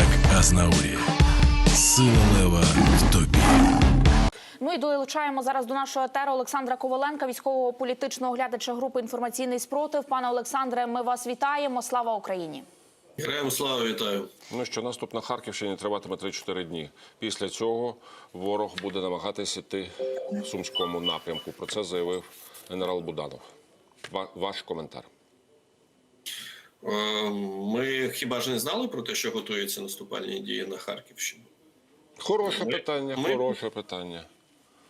як Азнаурі. Сила лева в тобі. Ну і долучаємо зараз до нашого етеру Олександра Коваленка, військового політичного оглядача групи інформаційний спротив. Пане Олександре, ми вас вітаємо. Слава Україні! Героям слава вітаю. Ну що наступ на Харківщині триватиме 3-4 дні. Після цього ворог буде намагатися йти в сумському напрямку. Про це заявив генерал Буданов. Ваш коментар. Е, Ми хіба ж не знали про те, що готуються наступальні дії на Харківщину? Хороше Ми- питання. ми- Хороше питання.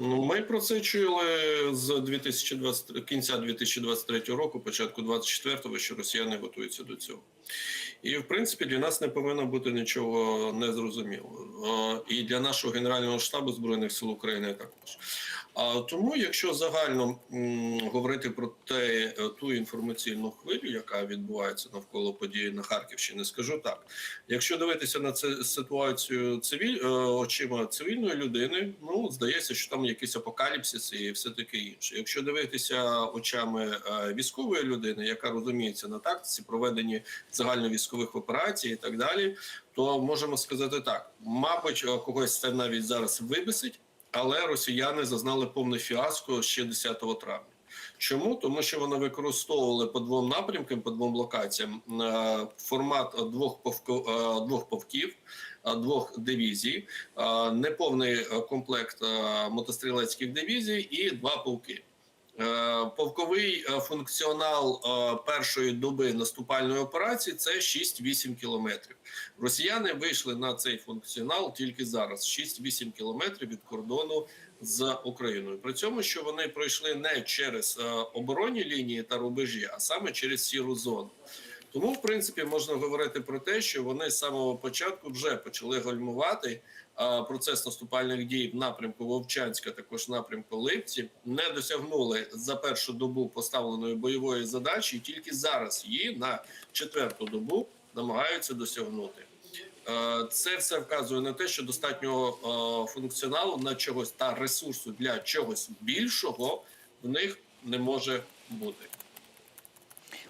Ну, ми про це чули з 2020, кінця 2023 року, початку 24-го, що росіяни готуються до цього. І в принципі для нас не повинно бути нічого незрозумілого. Е, І для нашого генерального штабу збройних сил України також. А тому, якщо загально м, говорити про те, е, ту інформаційну хвилю, яка відбувається навколо події на Харківщині, скажу так: якщо дивитися на це ситуацію цивіль е, очима цивільної людини, ну здається, що там якийсь апокаліпсис і все таке інше. Якщо дивитися очами е, військової людини, яка розуміється на тактиці, проведенні загальновійськових операцій і так далі, то можемо сказати так: мабуть, когось це навіть зараз вибесить, але росіяни зазнали повне фіаско ще 10 травня. Чому? Тому що вони використовували по двом напрямкам, по двом локаціям е, формат двох е, двох повків, е, двох дивізій, неповний комплект мотострілецьких дивізій і два полки. Е, Полковий е, функціонал е, першої доби наступальної операції це 6-8 кілометрів. Росіяни вийшли на цей функціонал тільки зараз 6-8 кілометрів від кордону з Україною. При цьому, що вони пройшли не через оборонні лінії та рубежі, а саме через сіру зону. Тому, в принципі, можна говорити про те, що вони з самого початку вже почали гальмувати а, процес наступальних дій в напрямку Вовчанська, також напрямку Липці, не досягнули за першу добу поставленої бойової задачі, і тільки зараз її на четверту добу намагаються досягнути. Е, Це все вказує на те, що достатньо е, функціоналу на чогось та ресурсу для чогось більшого в них не може бути.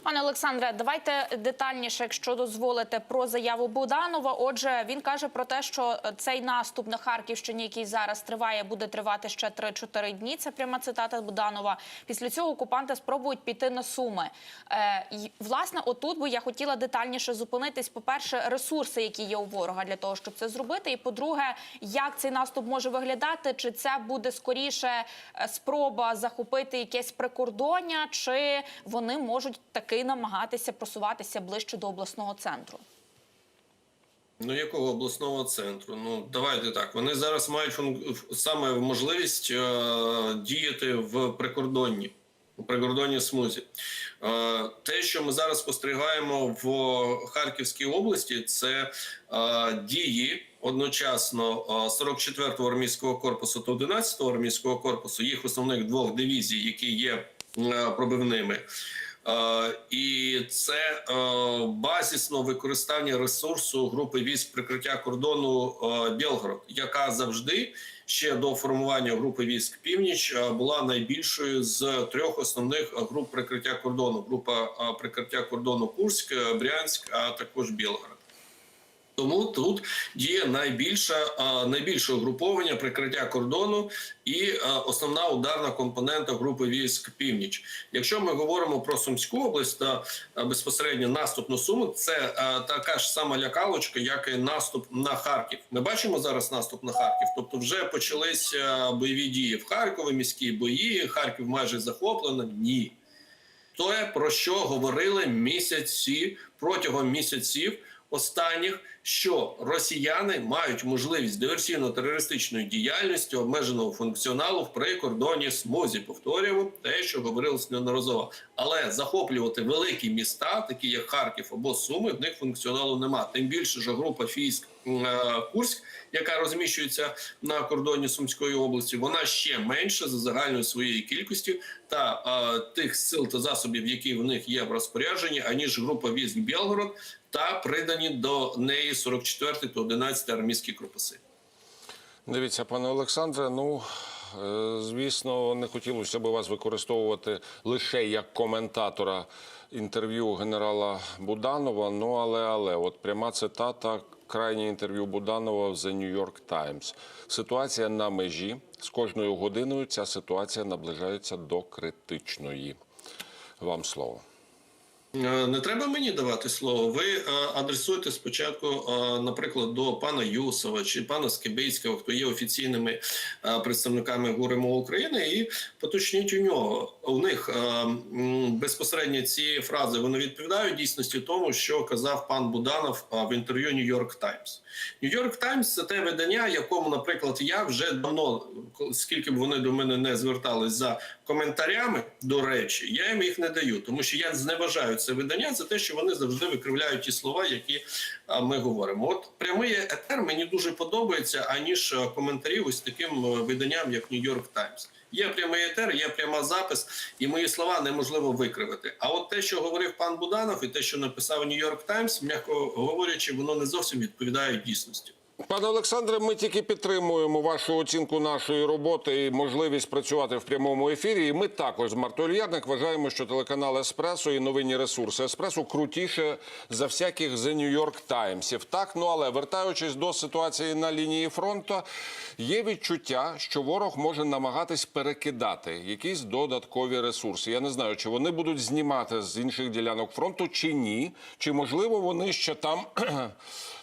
Пане Олександре, давайте детальніше, якщо дозволите, про заяву Буданова. Отже, він каже про те, що цей наступ на Харківщині, який зараз триває, буде тривати ще 3-4 дні. Це пряма цитата Буданова. Після цього окупанти спробують піти на суми. Е, власне, отут би я хотіла детальніше зупинитись. По перше, ресурси, які є у ворога для того, щоб це зробити. І по-друге, як цей наступ може виглядати? Чи це буде скоріше е, спроба захопити якесь прикордоння, чи вони можуть таки намагатися просуватися ближче до обласного центру? Ну, якого обласного центру? Ну давайте так. Вони зараз мають саме можливість е... діяти в прикордонні, у прикордонній смузі. Е... Те, що ми зараз спостерігаємо в Харківській області, це е... дії одночасно е, 44-го армійського корпусу та 11-го армійського корпусу, їх основних двох дивізій, які є е... пробивними. Е, І це е, базісно використання ресурсу групи військ прикриття кордону е, Білгород, яка завжди ще до формування групи військ Північ була найбільшою з трьох основних груп прикриття кордону: група прикриття кордону Курськ, Брянськ, а також Білгород. Тому тут діє найбільша а, найбільше угруповання прикриття кордону і основна ударна компонента групи військ Північ. Якщо ми говоримо про Сумську область та безпосередньо наступ на Суми, це така ж сама лякалочка, як і наступ на Харків. Ми бачимо зараз наступ на Харків, тобто вже почалися бойові дії в Харкові, міські бої. Харків майже захоплено. Ні, те, про що говорили місяці протягом місяців останніх, що росіяни мають можливість диверсійно-терористичної діяльності обмеженого функціоналу в прикордонній смузі. Повторюємо те, що говорилось неодноразово. Але захоплювати великі міста, такі як Харків або Суми, в них функціоналу нема. Тим більше, що група військ м, е, Курськ, яка розміщується на кордоні Сумської області, вона ще менша за загальною своєю кількістю та е, тих сил та засобів, які в них є в розпорядженні, аніж група військ Білгород та придані до неї 44 та 11 армійські корпуси. Дивіться, пане Олександре. Ну е, звісно, не хотілося б вас використовувати лише як коментатора інтерв'ю генерала Буданова. Ну але але, от пряма цитата крайнє інтерв'ю Буданова в The New York Times. Ситуація на межі. З кожною годиною ця ситуація наближається до критичної. Вам слово. Е, Не треба мені давати слово. Ви е, адресуєте спочатку, е, наприклад, до пана Юсова чи пана Скибицького, хто є офіційними представниками ГУРМО України, і поточніть у нього. У них безпосередньо ці фрази вони відповідають дійсності тому, що казав пан Буданов в інтерв'ю Times. New York Times – це те видання, якому, наприклад, я вже давно, скільки б вони до мене не звертались за коментарями, до речі, я їм їх не даю, тому що я зневажаю це видання за те, що вони завжди викривляють ті слова, які ми говоримо. От прямий етер мені дуже подобається, аніж коментарі ось таким виданням, як York Times. Є прямий етер, є пряма запис, і мої слова неможливо викривити. А от те, що говорив пан Буданов, і те, що написав York Times, м'яко говорячи, воно не зовсім відповідає дійсності. Пане Олександре, ми тільки підтримуємо вашу оцінку нашої роботи і можливість працювати в прямому ефірі. І ми також з Мартою Ярник вважаємо, що телеканал Еспресо і новинні ресурси Еспресо крутіше за всяких The New York Таймсів. Так, ну але вертаючись до ситуації на лінії фронту, є відчуття, що ворог може намагатись перекидати якісь додаткові ресурси. Я не знаю, чи вони будуть знімати з інших ділянок фронту, чи ні, чи можливо вони ще там.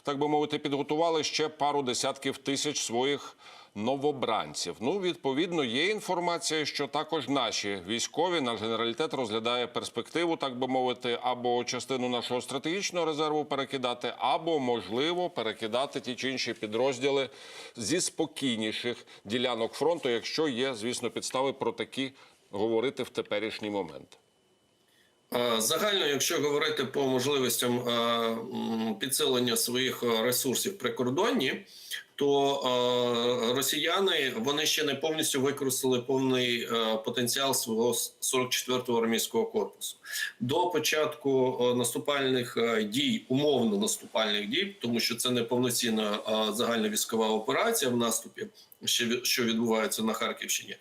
Так би мовити, підготували ще пару десятків тисяч своїх новобранців. Ну, відповідно, є інформація, що також наші військові, наш генералітет розглядає перспективу, так би мовити, або частину нашого стратегічного резерву перекидати, або можливо перекидати ті чи інші підрозділи зі спокійніших ділянок фронту, якщо є, звісно, підстави про такі говорити в теперішній момент. Е, Загально, якщо говорити по можливостям е, підсилення своїх ресурсів при кордоні, то е, росіяни вони ще не повністю використали повний е, потенціал свого 44-го армійського корпусу. До початку е, наступальних е, дій, умовно наступальних дій, тому що це не повноцінна е, загальна військова операція в наступі, ще що відбувається на Харківщині,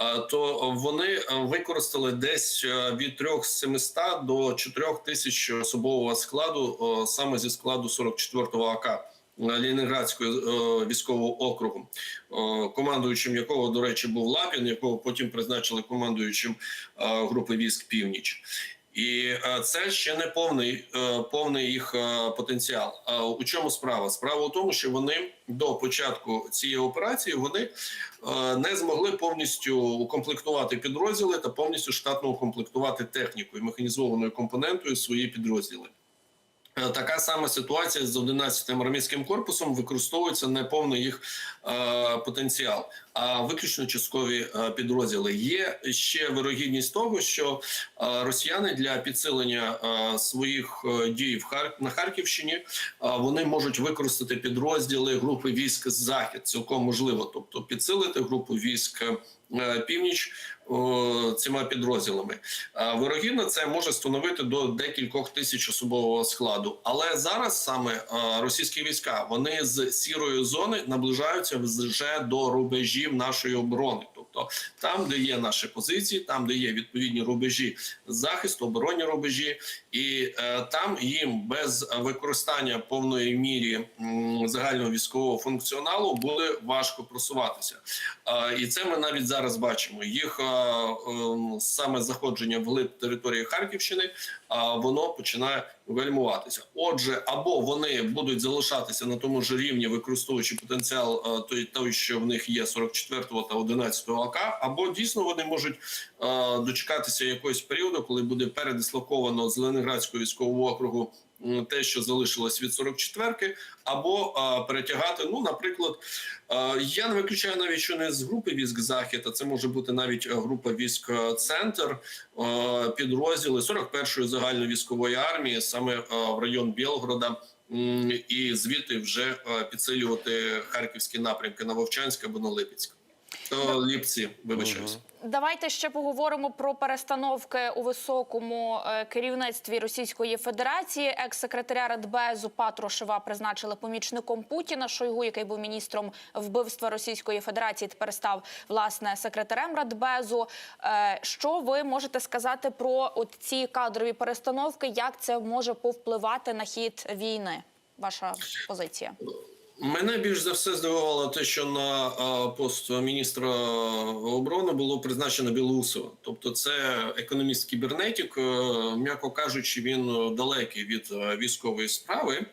е, то вони е, використали десь е, від 3700 до 4000 особового складу е, саме зі складу 44-го АК. Лінінградського е, військового округу, е, командуючим якого, до речі, був Лапін, якого потім призначили командуючим е, групи військ Північ. І це ще не повний, повний їх потенціал. А у чому справа? Справа у тому, що вони до початку цієї операції вони не змогли повністю укомплектувати підрозділи та повністю штатно укомплектувати технікою, механізованою компонентою свої підрозділи. Е, Така сама ситуація з 11-м армійським корпусом використовується не повний їх е, потенціал, а виключно часткові е, підрозділи. Є ще вирогідність того, що е, росіяни для підсилення е, своїх е, дій в Хар... на Харківщині е, вони можуть використати підрозділи групи військ захід. Цілком можливо, тобто підсилити групу військ. е, Північ цими підрозділами вирогідно це може становити до декількох тисяч особового складу. Але зараз саме російські війська вони з сірої зони наближаються вже до рубежів нашої оборони. Тобто там, де є наші позиції, там де є відповідні рубежі захисту, оборонні рубежі, і е, там їм без використання повної мірі загального військового функціоналу буде важко просуватися. Е, і це ми навіть зараз бачимо. Їх е, е, саме заходження в глиб території Харківщини, воно починає гальмуватися. Отже, або вони будуть залишатися на тому ж рівні, використовуючи потенціал е, той, той, що в них є 44-го та 11-го АК, або дійсно вони можуть дочекатися якогось періоду, коли буде передислоковано з Ленінградського військового округу те, що залишилось від 44-ки, або е, перетягати. Ну, наприклад, е, я не виключаю навіть, що не з групи військ захід, а це може бути навіть е, група військ е, центр, е, підрозділи 41-ї загальновійськової армії, саме е, в район Білгорода. І звідти вже е, підсилювати харківські напрямки на Вовчанськ або на Липецьк. Ліпці, вибачаюсь. Давайте ще поговоримо про перестановки у високому е, керівництві Російської Федерації. Екс-секретаря Радбезу Патрушева призначили помічником Путіна. Шойгу, який був міністром вбивства Російської Федерації, тепер став власне секретарем Радбезу. Е, Що ви можете сказати про от ці кадрові перестановки? Як це може повпливати на хід війни? ваша позиція? Мене більш за все здивувало те, що на пост міністра оборони було призначено Білоусова. Тобто, це економіст кібернетик, е, м'яко кажучи, він далекий від е, військової справи.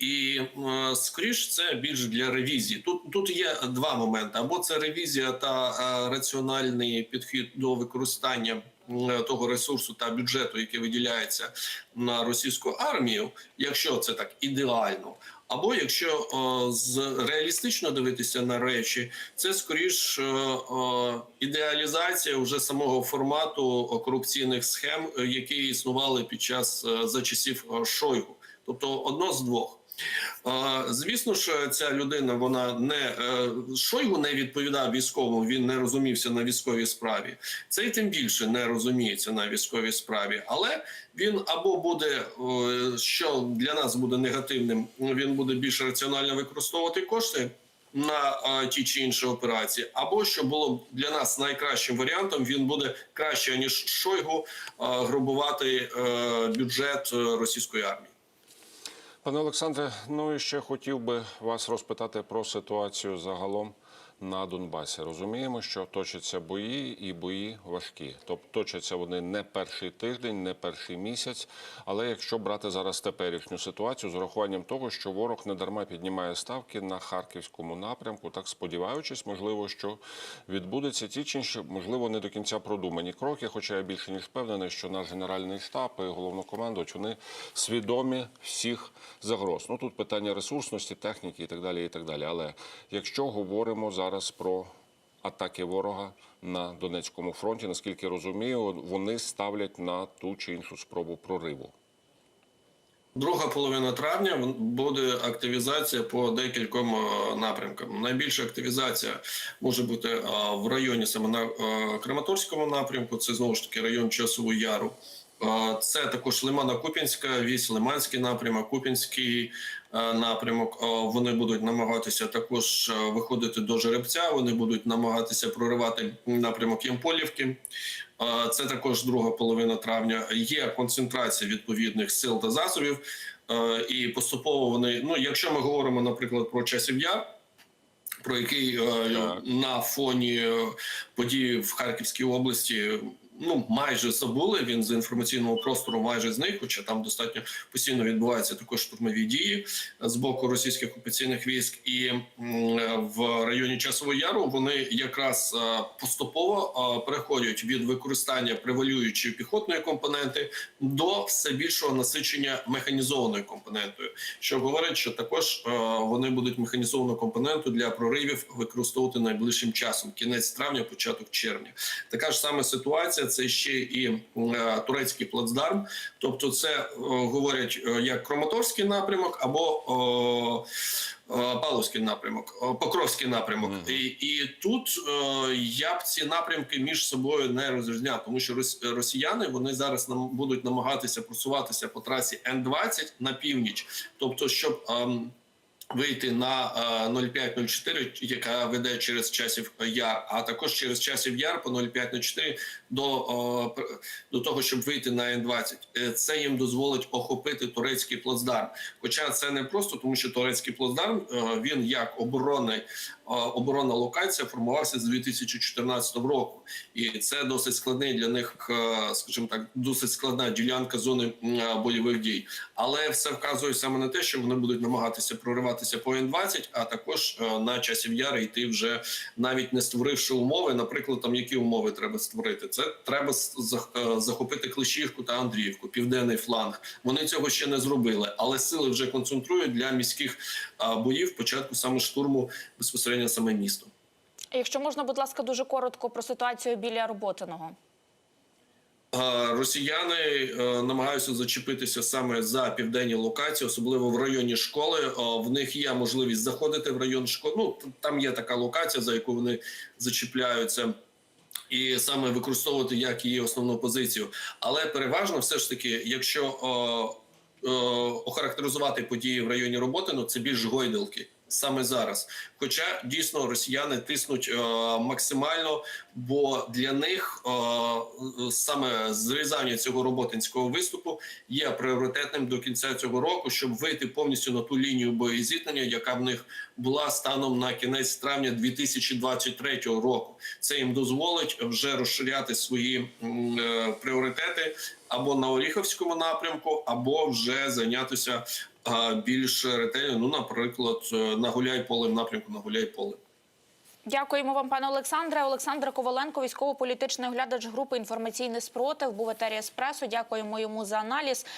І е, скоріш це більш для ревізії. Тут тут є два моменти: або це ревізія та раціональний підхід до використання того ресурсу та бюджету, який виділяється на російську армію, якщо це так ідеально. Або якщо о, з реалістично дивитися на речі, це скоріш о, о, ідеалізація вже самого формату корупційних схем, е, які існували під час е, за часів Шойгу. Тобто одно з двох. Е, Звісно ж, ця людина вона не е, Шойгу не відповідав військовому, він не розумівся на військовій справі. Цей тим більше не розуміється на військовій справі, але він або буде, е, що для нас буде негативним, він буде більш раціонально використовувати кошти. На е, ті чи інші операції, або що було б для нас найкращим варіантом, він буде краще ніж Шойгу е, грабувати е, бюджет е, російської армії. Пане Олександре, ну і ще хотів би вас розпитати про ситуацію загалом на Донбасі. Розуміємо, що точаться бої і бої важкі. Тобто точаться вони не перший тиждень, не перший місяць. Але якщо брати зараз теперішню ситуацію з урахуванням того, що ворог недарма піднімає ставки на харківському напрямку, так сподіваючись, можливо, що відбудеться ті чи інші, можливо, не до кінця продумані кроки. Хоча я більше ніж впевнений, що наш генеральний штаб і головнокомандувач вони свідомі всіх загроз. Ну тут питання ресурсності, техніки і так далі. І так далі. Але якщо говоримо зараз про атаки ворога на Донецькому фронті, наскільки розумію, вони ставлять на ту чи іншу спробу прориву. Друга половина травня буде активізація по декільком е, напрямкам. Найбільша активізація може бути е, в районі саме на е, Краматорському напрямку. Це знову ж таки район Часового Яру. Це також Лимано-Купінська, вісь Лиманський напрямок, Купінський напрямок. Е, Вони будуть намагатися також е, виходити до Жеребця. Вони будуть намагатися проривати напрямок Ємполівки. Е, Це також друга половина травня. Є концентрація відповідних сил та засобів, е, і поступово вони. Ну, якщо ми говоримо, наприклад, про часів яр, про який Так. на фоні подій в Харківській області. Ну, майже забули він з інформаційного простору, майже зник, хоча там достатньо постійно відбуваються також штурмові дії з боку російських окупаційних військ, і в районі Часового Яру вони якраз е, поступово е, переходять від використання превалюючої піхотної компоненти до все більшого насичення механізованою компонентою, що говорить, що також е, вони будуть механізовану компоненту для проривів використовувати найближчим часом, кінець травня, початок червня. Така ж сама ситуація. Це ще і е, турецький плацдарм, тобто це е, говорять е, як Краматорський напрямок або Павловський напрямок, Покровський напрямок, і, і тут е, я б ці напрямки між собою не розрізняв, тому що рос- росіяни вони зараз нам будуть намагатися просуватися по трасі Н-20 на північ, тобто, щоб ем, вийти на е, 0504, яка веде через часів яр, а також через часів яр по 0504 до, е, до того, щоб вийти на Н-20. Е, Це їм дозволить охопити турецький плацдарм. Хоча це не просто, тому що турецький плацдарм е, він як оборонний, оборонна локація формувався з 2014 року, і це досить складний для них, е, скажімо так, досить складна ділянка зони е, бойових дій. Але все вказує саме на те, що вони будуть намагатися прориватися по Н-20, а також е, на часів яри йти вже навіть не створивши умови. Наприклад, там які умови треба створити? Це треба захопити Клещівку та Андріївку, південний фланг. Вони цього ще не зробили, але сили вже концентрують для міських боїв початку саме штурму безпосередньо саме місто. Якщо можна, будь ласка, дуже коротко про ситуацію біля Роботиного. Росіяни е, намагаються зачепитися саме за південні локації, особливо в районі школи. Е, В них є можливість заходити в район школи. Ну там є така локація, за яку вони зачіпляються. І саме використовувати як її основну позицію, але переважно, все ж таки, якщо е, е, охарактеризувати події в районі роботи, ну це більш гойдалки. Саме зараз. Хоча дійсно росіяни тиснуть е, максимально, бо для них е, е, саме зрізання цього роботинського виступу є пріоритетним до кінця цього року, щоб вийти повністю на ту лінію боєзіткнення, яка в них була станом на кінець травня 2023 року. Це їм дозволить вже розширяти свої е, пріоритети або на Оріховському напрямку, або вже зайнятися а, більш ретельно. Ну, наприклад, е, на Гуляйполе, в напрямку на Гуляйполе. Дякуємо вам, пане Олександре. Олександр Коваленко, військово-політичний оглядач групи інформаційний спротив, був етері еспресо. Дякуємо йому за аналіз.